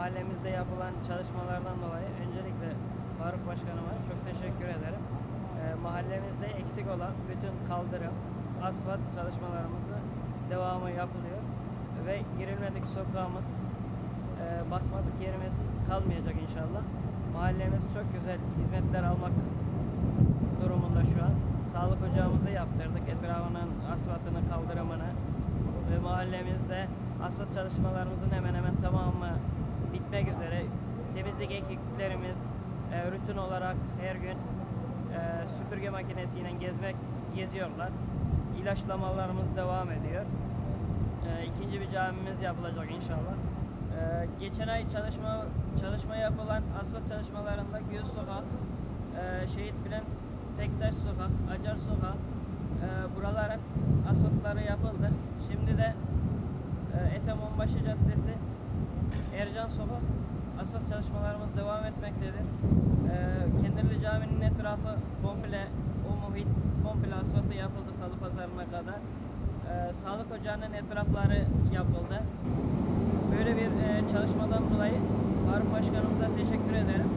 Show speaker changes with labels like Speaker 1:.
Speaker 1: mahallemizde yapılan çalışmalardan dolayı öncelikle Faruk Başkanıma çok teşekkür ederim. Ee, mahallemizde eksik olan bütün kaldırım, asfalt çalışmalarımızı devamı yapılıyor. Ve girilmedik sokağımız, e, basmadık yerimiz kalmayacak inşallah. Mahallemiz çok güzel hizmetler almak durumunda şu an. Sağlık ocağımızı yaptırdık. Etrafının asfaltını, kaldırımını ve mahallemizde asfalt çalışmalarımızın hemen hemen tamamı bitmek üzere. Temizlik ekiplerimiz e, rutin olarak her gün e, süpürge makinesiyle gezmek geziyorlar. İlaçlamalarımız devam ediyor. E, ikinci bir camimiz yapılacak inşallah. E, geçen ay çalışma çalışma yapılan asfalt çalışmalarında Göz Sokak, e, Şehit Bülent Tektaş Sokak, Acar Sokak e, buraların asfaltları yapıldı. Onbaşı Caddesi, Ercan Sokak asfalt çalışmalarımız devam etmektedir. E, Kendirli Camii'nin etrafı komple, o muhit komple asfaltı yapıldı Salı Pazarı'na kadar. E, Sağlık Ocağı'nın etrafları yapıldı. Böyle bir e, çalışmadan dolayı Faruk Başkanımıza teşekkür ederim.